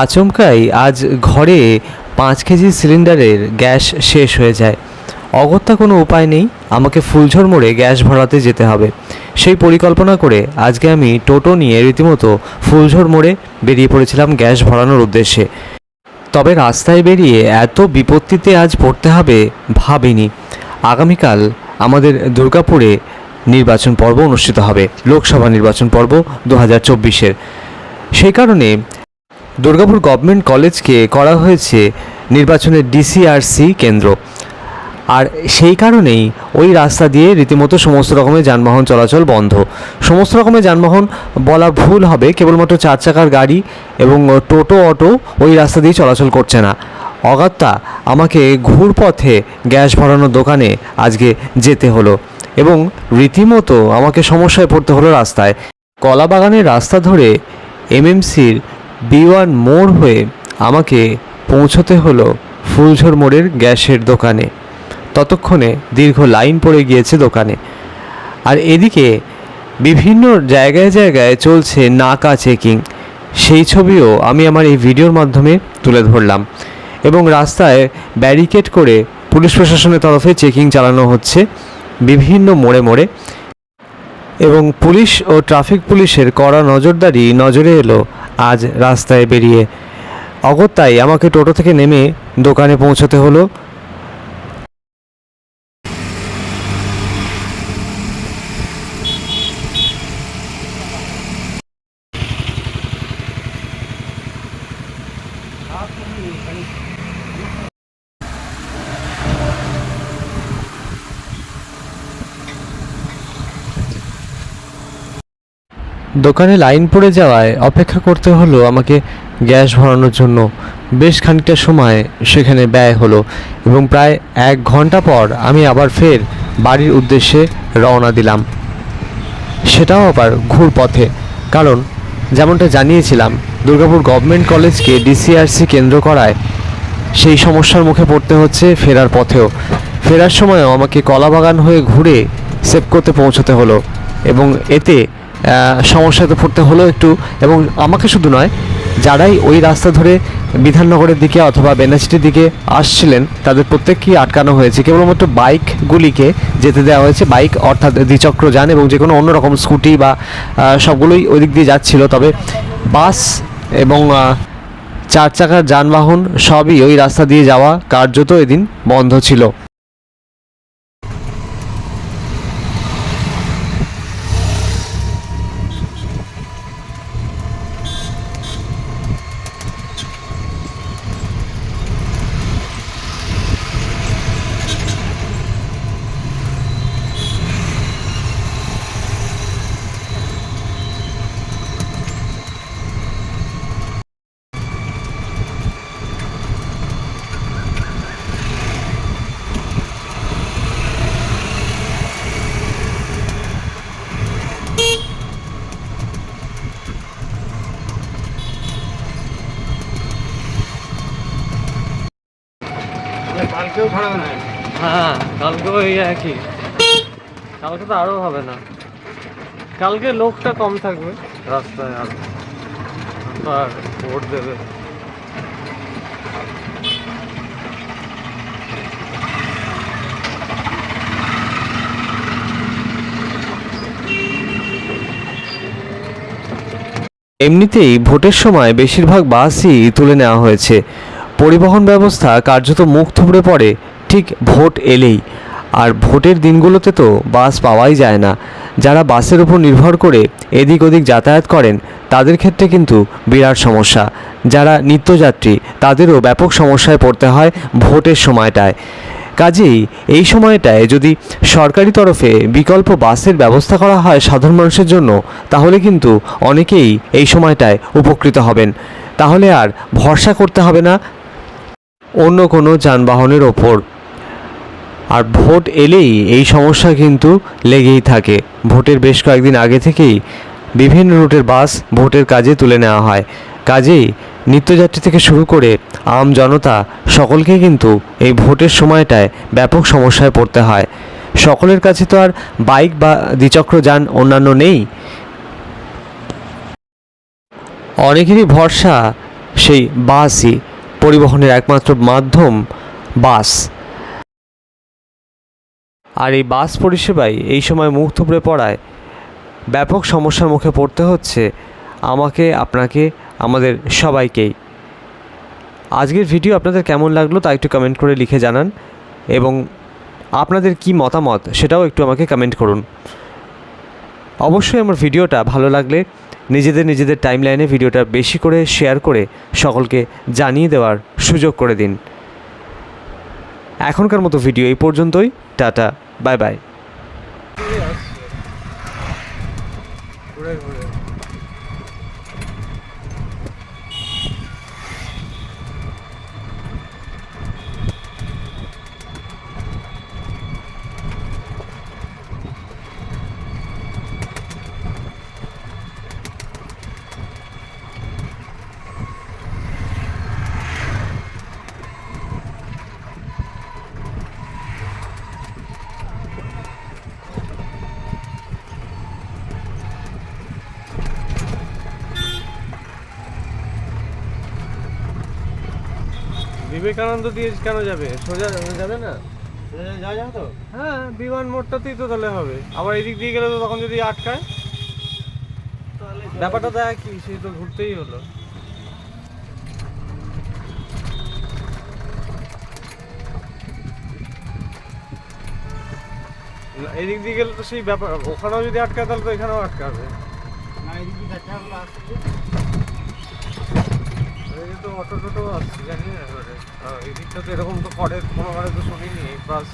আচমকাই আজ ঘরে পাঁচ কেজি সিলিন্ডারের গ্যাস শেষ হয়ে যায়। অগত্যা কোনো উপায় নেই, আমাকে ফুলঝোর মোড়ে গ্যাস ভরাতে যেতে হবে। সেই পরিকল্পনা করে আজকে আমি টোটো নিয়ে রীতিমতো ফুলঝোর মোড়ে বেরিয়ে পড়েছিলাম গ্যাস ভরানোর উদ্দেশ্যে। তবে রাস্তায় বেরিয়ে এত বিপত্তিতে আজ পড়তে হবে ভাবিনি। আগামীকাল আমাদের দুর্গাপুরে নির্বাচন পর্ব অনুষ্ঠিত হবে, লোকসভা নির্বাচন পর্ব দু হাজার চব্বিশের। সেই কারণে দুর্গাপুর গভর্নমেন্ট কলেজকে করা হয়েছে নির্বাচনের ডিসিআরসি কেন্দ্র। আর সেই কারণেই ওই রাস্তা দিয়ে রীতিমতো সমস্ত রকমের যানবাহন চলাচল বন্ধ। সমস্ত রকমের যানবাহন বলা ভুল হবে, কেবলমাত্র চার চাকার গাড়ি এবং টোটো, অটো ওই রাস্তা দিয়ে চলাচল করছে না। অগাত্যা আমাকে ঘুরপথে গ্যাস ভরানোর দোকানে আজকে যেতে হলো এবং রীতিমতো আমাকে সমস্যায় পড়তে হলো রাস্তায়। কলাবাগানের রাস্তা ধরে এমএমসির বি ওয়ান মোড় হয়ে আমাকে পৌঁছতে হলো ফুলঝোর মোড়ের গ্যাসের দোকানে। ততক্ষণে দীর্ঘ লাইন পড়ে গিয়েছে দোকানে। আর এদিকে বিভিন্ন জায়গায় জায়গায় চলছে নাকা চেকিং। সেই ছবিও আমি আমার এই ভিডিওর মাধ্যমে তুলে ধরলাম এবং রাস্তায় ব্যারিকেড করে পুলিশ প্রশাসনের তরফে চেকিং চালানো হচ্ছে বিভিন্ন মোড়ে মোড়ে। এবং পুলিশ ও ট্রাফিক পুলিশের কড়া নজরদারি নজরে এলো আজ রাস্তায় বেরিয়ে। অগত্যাই আমাকে টোটো থেকে নেমে দোকানে পৌঁছতে হলো। দোকানে লাইন পড়ে যাওয়ায় অপেক্ষা করতে হলো আমাকে গ্যাস ভরানোর জন্য। বেশ খানিকটা সময় সেখানে ব্যয় হলো এবং প্রায় এক ঘণ্টা পর আমি আবার ফের বাড়ির উদ্দেশ্যে রওনা দিলাম। সেটাও আবার ঘুর পথে, কারণ যেমনটা জানিয়েছিলাম, দুর্গাপুর গভর্নমেন্ট কলেজকে ডিসিআরসি কেন্দ্র করায় সেই সমস্যার মুখে পড়তে হচ্ছে ফেরার পথেও। ফেরার সময়ও আমাকে কলাবাগান হয়ে ঘুরে সেপকোতে পৌঁছতে হলো এবং এতে সমস্যাতে পড়তে হলো একটু, এবং আমাকে শুধু নয়, যারাই ওই রাস্তা ধরে বিধাননগরের দিকে অথবা বেনাচিটির দিকে আসছিলেন, তাদের প্রত্যেককেই আটকানো হয়েছে। কেবলমাত্র বাইকগুলিকে যেতে দেওয়া হয়েছে। বাইক অর্থাৎ দ্বিচক্র যান এবং যে কোনো অন্যরকম স্কুটি বা সবগুলোই ওই দিক দিয়ে যাচ্ছিল। তবে বাস এবং চার চাকার যানবাহন সবই ওই রাস্তা দিয়ে যাওয়া কার্যত এদিন বন্ধ ছিল। কালকেও ছাড়বে না। হ্যাঁ কালকেও এই একই। কালকে তো আরও হবে না। কালকে লোকটা কম থাকবে। রাস্তায় আর আর ভোট দেবে। এমনিতেই ভোটের সময় বেশিরভাগ বাসই তুলে নেওয়া হয়েছে। পরিবহন ব্যবস্থা কার্যত মুখ থুবড়ে পড়ে, ঠিক ভোট এলেই। আর ভোটের দিনগুলোতে তো বাস পাওয়াই যায় না। যারা বাসের উপর নির্ভর করে এদিক ওদিক যাতায়াত করেন, তাদের ক্ষেত্রে কিন্তু বিরাট সমস্যা। যারা নিত্যযাত্রী, তাদেরও ব্যাপক সমস্যায় পড়তে হয় ভোটের সময়টায়। কাজেই এই সময়টায় যদি সরকারি তরফে বিকল্প বাসের ব্যবস্থা করা হয় সাধারণ মানুষের জন্য, তাহলে কিন্তু অনেকেই এই সময়টায় উপকৃত হবেন। তাহলে আর ভরসা করতে হবে না অন্য কোনো যানবাহনের ওপর। আর ভোট এলেই এই সমস্যা কিন্তু লেগেই থাকে। ভোটের বেশ কয়েকদিন আগে থেকেই বিভিন্ন রুটের বাস ভোটের কাজে তুলে নেওয়া হয়। কাজেই নিত্যযাত্রী থেকে শুরু করে আম জনতা সকলকে কিন্তু এই ভোটের সময়টায় ব্যাপক সমস্যায় পড়তে হয়। সকলের কাছে তো আর বাইক বা দ্বিচক্র যান অন্যান্য নেই। অনেকেরই ভরসা সেই বাসই। পরিবহনের একমাত্র মাধ্যম বাস। আর এই বাস পরিষেবায় এই সময় মুখ থুবড়ে পড়ায়। ব্যাপক সমস্যার মুখে পড়তে হচ্ছে আমাকে, আপনাকে, আমাদের সবাইকেই। আজকের ভিডিও আপনাদের কেমন লাগল তা একটু কমেন্ট করে লিখে জানান এবং আপনাদের কি মতামত সেটাও একটু আমাকে কমেন্ট করুন। অবশ্যই আমার ভিডিওটা ভালো লাগলে নিজেদের নিজেদের টাইমলাইনে ভিডিওটা বেশি করে শেয়ার করে সকলকে জানিয়ে দেওয়ার সুযোগ করে দিন। এখনকার মতো ভিডিও এই পর্যন্তই। টাটা বাই বাই বিবেকানন্দ দিয়ে কেন যাবে? সোজা যাবে না? যাওয়া যাবে তো? হ্যাঁ বিমান মোড়টাতেই তো তাহলে হবে। আবার এদিক দিয়ে গেলে তো তখন যদি আটকায়? ব্যাপারটা দেখ কি সেই তো ঘুরতেই হলো। এদিক দিয়ে গেলে তো সেই ব্যাপার ওখানেও যদি আটকায় তাহলে তো এখানেও আটকাবে। না এদিক দিয়ে এই তো অটো টোটো আসছে, জানি এবারে। এদিকটা তো এরকম তো করে কোনো তো শুনিনি বাস